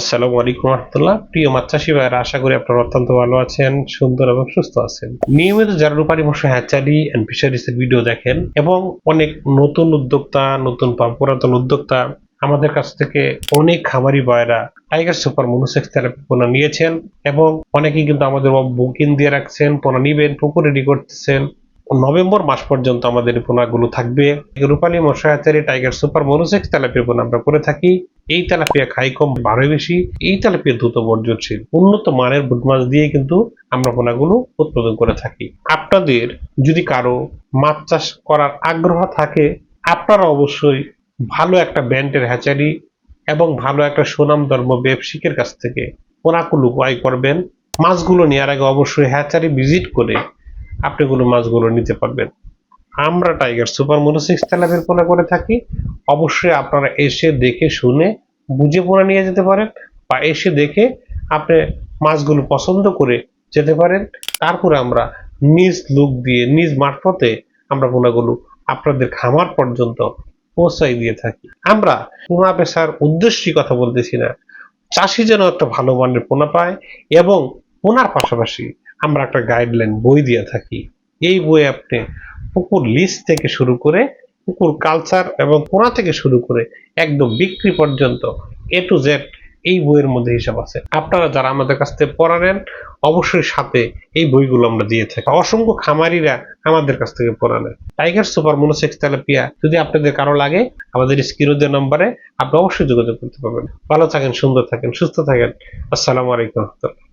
আসসালামু আলাইকুম রহমতুল্লাহ। প্রিয় মাছ চাষি ভাইয়েরা, আশা করি আপনারা অত্যন্ত ভালো আছেন, সুন্দর এবং সুস্থ আছেন। নিয়মিত যারা Rupali Masha hatchery and fisheries এর ভিডিও দেখেন এবং অনেক নতুন উদ্যোক্তা, নতুন পুরাতন উদ্যোক্তা আমাদের কাছ থেকে অনেক খামারি ভাইয়েরা টাইগার সুপার মনোসেক্স থেরাপি পোনা নিয়েছেন এবং অনেকেই কিন্তু আমাদের বুকিং দিয়ে রাখছেন পোনা নিবেন, পুকুর রেডি করতেছেন। নভেম্বর মাস পর্যন্ত আমাদের পোনাগুলো থাকবে। Rupali Masha hatchery tiger super monosex tilapia পোনা আমরা করে থাকি। এই তেলাপিয়া খাই কম, বারোই বেশি, এই তেলাপিয়া দ্রুত বর্জনশীল উন্নত মানের বুট মাছ দিয়ে কিন্তু আমরা পোনাগুলো উৎপাদন করে থাকি। আপনাদের যদি কারও মাছ চাষ করার আগ্রহ থাকে, আপনারা অবশ্যই ভালো একটা ব্যান্ডের হ্যাচারি এবং ভালো একটা সুনাম ধর্ম ব্যবসায়িকের কাছ থেকে পোনাগুলো ক্রয় করবেন। মাছগুলো নেওয়ার আগে অবশ্যই হ্যাচারি ভিজিট করে আপনি কোনো মাছগুলো নিতে পারবেন। আমরা টাইগার সুপার মোনোসিক্স তেলাপের পোনা করে থাকি। অবশ্যই আপনারা এসে দেখে শুনে বুঝে পোনা নিয়ে যেতে পারেন বা এসে দেখে আপনি মাছগুলো পছন্দ করে যেতে পারেন। তারপরে আমরা নিজ লুক দিয়ে, নিজ মারফতে আমরা পোনাগুলো আপনাদের খামার পর্যন্ত পৌঁছাই দিয়ে থাকি। আমরা পোনা পেশার উদ্দেশ্যই কথা বলতেছি না। চাষি যেন একটা ভালো মানের পোনা পায় এবং পোনার পাশাপাশি আমরা একটা গাইডলাইন বই দিয়ে থাকি। এই বই আপনি পুকুর লিস্ট থেকে শুরু করে পুকুর কালচার এবং পোনা থেকে শুরু করে একদম বিক্রি পর্যন্ত এ টু জেড এই বইয়ের মধ্যে হিসাব আছে। আপনারা যারা আমাদের কাছ থেকে পড়া নেন, অবশ্যই সাথে এই বইগুলো আমরা দিয়ে থাকি। অসংখ্য খামারিরা আমাদের কাছ থেকে পড়া নেন টাইগার সুপার মনোসেক্স তেলাপিয়া যদি আপনাদের কারও লাগে, আমাদের স্কিরোদের নম্বরে আপনি অবশ্যই যোগাযোগ করতে পারবেন। ভালো থাকেন, সুন্দর থাকেন, সুস্থ থাকেন। আসসালামু আলাইকুম রহমতুল্লাহ।